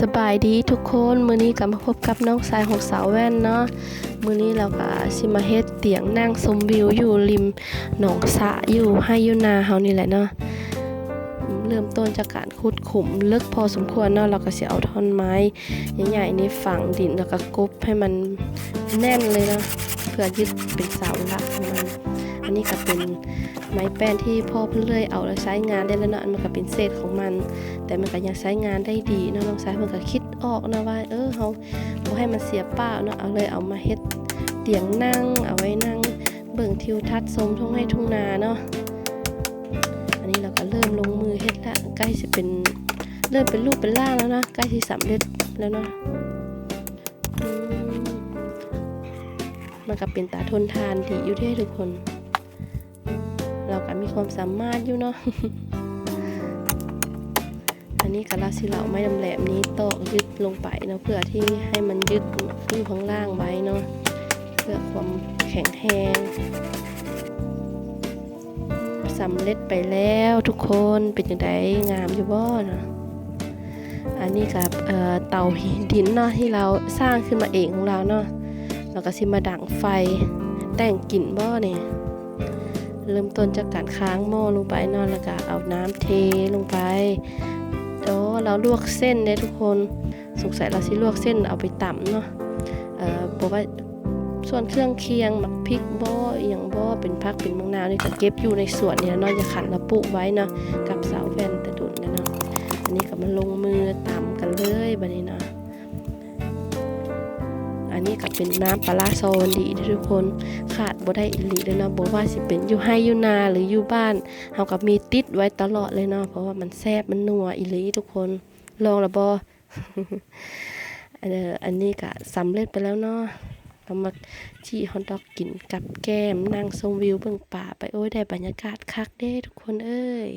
สบายดีทุกคนมื้อนี้ก็มาพบกับน้องสายของสาวแว่นเนาะมื้อนี้เราก็สิมาเฮ็ดเตียงนั่งชมวิวอยู่ริมหนองสะอยู่ให้อยู่นาเฮานี่แหละเนาะเริ่มต้นจากการขุดขุมลึกพอสมควรเนาะเราก็สิเอาท่อนไม้ใหญ่ๆนี่ฝังดินแล้วก็กบให้มันแน่นเลยเนาะเพื่อยึดเป็นเสาหลักของมัน อันนี้ก็เป็นไม้แป้นที่พ่อเพิ่นเลยเอาแล้วใช้งานได้แล้วเนาะมันก็เป็นเศษของมัน แต่มันก็ยังใช้งานได้ดีเนาะน้องสายเพิ่นก็คิดออกนะว่าเออเฮาบ่ให้มันเสียเปล่าเนาะเอาเลยเอามาเฮ็ดเตียงนั่ง เอาไว้นั่งเบิ่งทิวทัศน์ชมทุ่งไร่ทุ่งนาเนาะอันนี้เราก็เริ่มลงมือเฮ็ดละใกล้สิเป็นเริ่มเป็นรูปเป็นร่างแล้วนะใกล้สิสำเร็จแล้วเนาะมันก็เป็นตาทนทานดีอยู่เด้ทุกคน มีความสามารถอยู่เนาะอันนี้กะลาสิเหลาไม้แหลมนี้ตอกยึดลงไปเนาะเพื่อที่ให้มันยึดอยู่ข้างล่างไว้เนาะเพื่อความแข็งแรงสำเร็จไปแล้วทุกคนเป็นอย่างไรงามอยู่บ่เนาะอันนี้กับเอ่อเตาหินดินเนาะที่เราสร้างขึ้นมาเองของเราเนาะเราก็สิมาดังไฟแต่งกลิ่นบ่เนี่ย เริ่มต้นจากการค้างหม้อลงไปนาะแล้วก็เอาน้ำเทลงไปเดี๋ยวเราลวกเส้นเนี่ยทุกคนสงสัยเราสิลวกเส้นเอาไปตำเนาะเอ่อบอกว่าส่วนเครื่องเคียงหมักพริกบ่ออย่างบ่อเป็นพักเป็นมะนาวนี่ก็เก็บอยู่ในสวนเนี่ยนอย่าขันแล้วปลูกไว้เนาะกับเสาแวนต่ดุนเนี่ยเนาะอันนี้ก็มาลงมือตำกันเลยบัดนี้เนาะ อันนี้ก็เป็นน้ำปลาโซนดีทุกคนขาดบ่ได้อีหลีเลยเนาะบ่ว่าสิเป็นอยู่ให้อยู่นาหรืออยู่บ้านเฮากับมีติดไว้ตลอดเลยเนาะเพราะว่ามันแซ่บมันนัวอีหลีทุกคนลองล้วบ่อันเอออันนี้ก็สำเร็จไปแล้วเนาะเรามาจี้ฮอทดอกกินกับแก้มนั่งชมวิวเบิ่งป่าไปโอ้ยได้บรรยากาศคักเด้ทุกคนเอ้ย